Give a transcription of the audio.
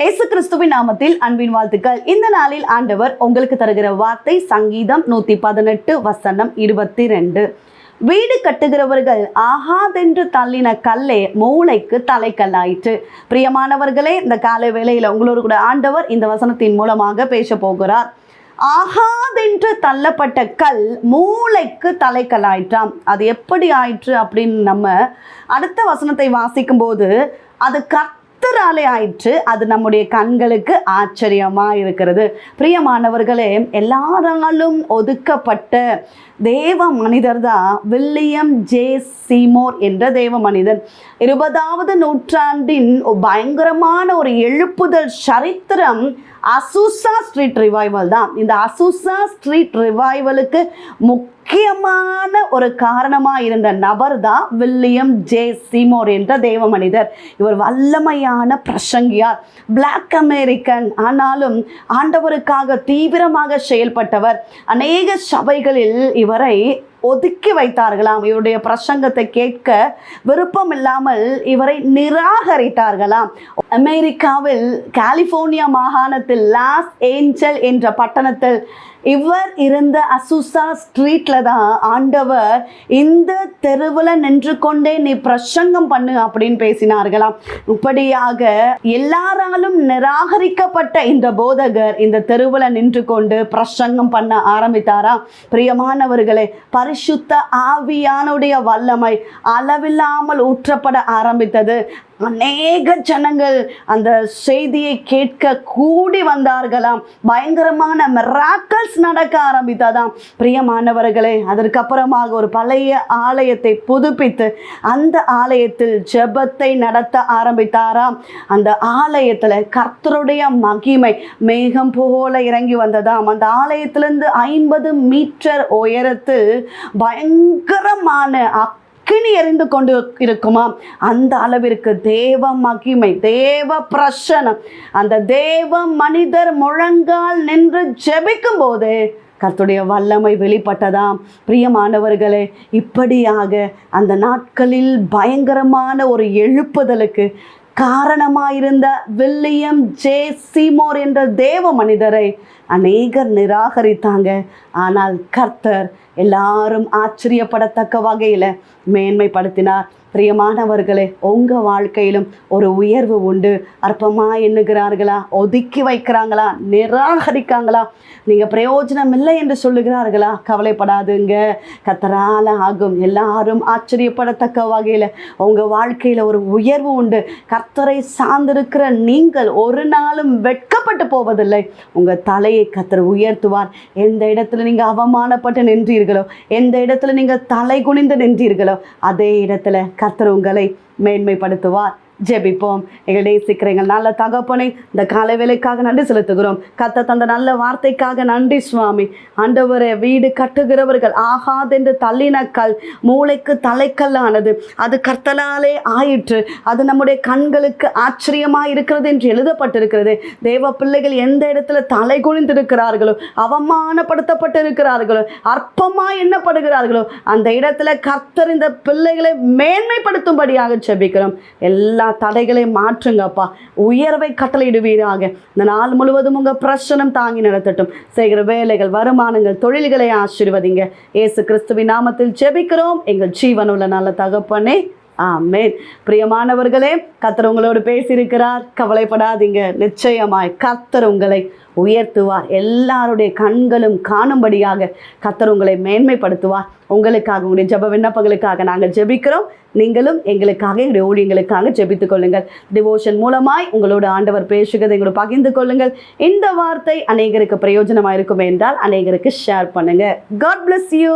இயேசு கிறிஸ்துவின் நாமத்தில் அன்பின் வாழ்த்துக்கள். இந்த நாளில் ஆண்டவர் உங்களுக்கு தருகிற வார்த்தை சங்கீதம் நூத்தி பதினெட்டு வசனம் இருபத்தி ரெண்டு வீடு கட்டுகிறவர்கள் ஆகாதென்று தள்ளின கல்லே மூளைக்கு தலைக்கல்லாயிற்று. பிரியமானவர்களே இந்த காலை வேளையில் உங்களோடு கூட ஆண்டவர் இந்த வசனத்தின் மூலமாக பேச போகிறார். ஆகாதென்று தள்ளப்பட்ட கல் மூளைக்கு தலைக்கல்லாயிற்றாம். அது எப்படி ஆயிற்று அப்படின்னு நம்ம அடுத்த வசனத்தை வாசிக்கும் போது அது கர்த்தராலே ஆயிற்று. அது நம்முடைய கண்களுக்கு ஆச்சரியமா இருக்கிறது. பிரியமானவர்களே எல்லாராலும் ஒதுக்கப்பட்ட தேவ மனிதர் தான் வில்லியம் ஜே சீமோர் என்ற தேவ மனிதன். இருபதாவது நூற்றாண்டின் பயங்கரமான ஒரு எழுப்புதல் சரித்திரம் அசூசா ஸ்ட்ரீட் ரிவைவல் தான் இந்த அசூசா ஸ்ட்ரீட் ரிவைவலுக்கு முக்கியமான ஒரு காரணமாக இருந்த நபர் தான் வில்லியம் ஜே சீமோர் என்ற தேவ மனிதர். இவர் வல்லமையான பிரசங்கியார். பிளாக் அமெரிக்கன் ஆனாலும் ஆண்டவருக்காக தீவிரமாக செயல்பட்டவர். அநேக சபைகளில் இவரை ஒதுக்கி வைத்தார்களாம். இவருடைய பிரசங்கத்தை கேட்க விருப்பம் இல்லாமல் இவரை நிராகரித்தார்களாம். அமெரிக்காவில் கலிஃபோர்னியா மாகாணத்தில் லாஸ் ஏஞ்சல் என்ற பட்டணத்தில் இவர் இருந்த அசுசா ஸ்ட்ரீட்ல தான் ஆண்டவர் இந்த தெருவில் நின்று கொண்டே நீ பிரசங்கம் பண்ணு அப்படின்னு பேசினார்களாம். இப்படியாக எல்லாராலும் நிராகரிக்கப்பட்ட இந்த போதகர் இந்த தெருவில் நின்று கொண்டு பிரசங்கம் பண்ண ஆரம்பித்தாராம் பிரியமானவர்களே பரிசுத்த ஆவியானுடைய வல்லமை அளவில்லாமல் ஊற்றப்பட ஆரம்பித்தது. அநேக ஜனங்கள் அந்த செய்தியை கேட்க கூடி வந்தார்களாம். பயங்கரமான மிராக்கல்ஸ் நடக்க ஆரம்பித்ததாம். பிரியமானவர்களே அதற்கப்புறமாக ஒரு பழைய ஆலயத்தை புதுப்பித்து அந்த ஆலயத்தில் ஜெபத்தை நடத்த ஆரம்பித்தாராம். அந்த ஆலயத்தில் கர்த்தருடைய மகிமை மேகம் போல இறங்கி வந்ததாம். அந்த ஆலயத்திலிருந்து ஐம்பது மீட்டர் உயரத்தில் பயங்கரமான அக்கினி எரிந்து கொண்டு இருக்குமாம் அந்த அளவிற்கு தேவ மகிமை தேவ பிரசனம் அந்த தேவ மனிதர் முழங்கால் நின்று ஜெபிக்கும் போது கர்த்துடைய வல்லமை வெளிப்பட்டதாம் பிரியமானவர்களே இப்படியாக அந்த நாட்களில் பயங்கரமான ஒரு எழுப்புதலுக்கு காரணமாயிருந்த வில்லியம் ஜே. சீமோர் என்ற தேவ மனிதரை அநேகர் நிராகரித்தாங்க. ஆனால் கர்த்தர் எல்லாரும் ஆச்சரியப்படத்தக்க வகையில் மேன்மைப்படுத்தினார். பிரியமானவர்களே உங்கள் வாழ்க்கையிலும் ஒரு உயர்வு உண்டு. அற்பமாக எண்ணுகிறார்களா? ஒதுக்கி வைக்கிறாங்களா? நிராகரிக்காங்களா? நீங்கள் பிரயோஜனம் இல்லை என்று சொல்லுகிறார்களா? கவலைப்படாதுங்க. கத்தரால ஆகும். எல்லாரும் ஆச்சரியப்படத்தக்க வகையில் உங்கள் வாழ்க்கையில் ஒரு உயர்வு உண்டு. கர்த்தரை சார்ந்திருக்கிற நீங்கள் ஒரு நாளும் வெட்கப்பட்டு போவதில்லை. உங்கள் தலை தலையை கத்தர் உயர்த்துவார். எந்த இடத்துல நீங்கள் அவமானப்பட்டு நின்றீர்களோ எந்த இடத்துல நீங்கள் தலை குனிந்து நின்றீர்களோ அதே இடத்துல கத்தர் உங்களை மேன்மைப்படுத்துவார். ஜெபிப்போம். எங்களுடைய சீக்கிரங்கள் நல்ல தகப்பனை இந்த காலை வேலைக்காக நன்றி செலுத்துகிறோம். கத்த தந்த நல்ல வார்த்தைக்காக நன்றி சுவாமி. ஆண்டவரே வீடு கட்டுகிறவர்கள் ஆகாதென்று தள்ளின கல் மூளைக்கு தலைக்கல்லானது. அது கர்த்தலாலே ஆயிற்று. அது நம்முடைய கண்களுக்கு ஆச்சரியமாக இருக்கிறது என்று எழுதப்பட்டிருக்கிறது. தேவ பிள்ளைகள் எந்த இடத்துல தலை குனிந்திருக்கிறார்களோ அவமானப்படுத்தப்பட்டு இருக்கிறார்களோ அற்பமாக எண்ணப்படுகிறார்களோ அந்த இடத்துல கர்த்தர் இந்த பிள்ளைகளை மேன்மைப்படுத்தும்படியாக ஜெபிக்கிறோம். எல்லா தடைகளையும் மாற்றுங்கப்பா. உயர்வை கட்டளையிடுவீராக. இந்த நாள் முழுவதும் உங்கள் பிரச்சனம் தாங்கி நடத்தட்டும். செய்கிற வேலைகள் வருமானங்கள் தொழில்களை ஆசீர்வதிங்க. ஏசு கிறிஸ்துவின் நாமத்தில் ஜெபிக்கிறோம். எங்கள் ஜீவனுள்ள நல்ல தகப்பனே ஆமேன். பிரியமானவர்களே கத்தர் உங்களோடு பேசியிருக்கிறார். கவலைப்படாதீங்க. நிச்சயமாய் கத்தர் உங்களை உயர்த்துவார். எல்லாருடைய கண்களும் காணும்படியாக கத்தர் உங்களை மேன்மைப்படுத்துவார். உங்களுக்காக உங்களுடைய ஜெப விண்ணப்பங்களுக்காக நாங்கள் ஜெபிக்கிறோம். நீங்களும் எங்களுக்காக எங்களுடைய ஊழியங்களுக்காக ஜெபித்துக் கொள்ளுங்கள். டிவோஷன் மூலமாய் உங்களோட ஆண்டவர் பேசுகிறதை எங்களோட பகிர்ந்து கொள்ளுங்கள். இந்த வார்த்தை அநேகருக்கு பிரயோஜனமாக இருக்கும் என்றால் அநேகருக்கு ஷேர் பண்ணுங்கள் காட் பிளஸ் யூ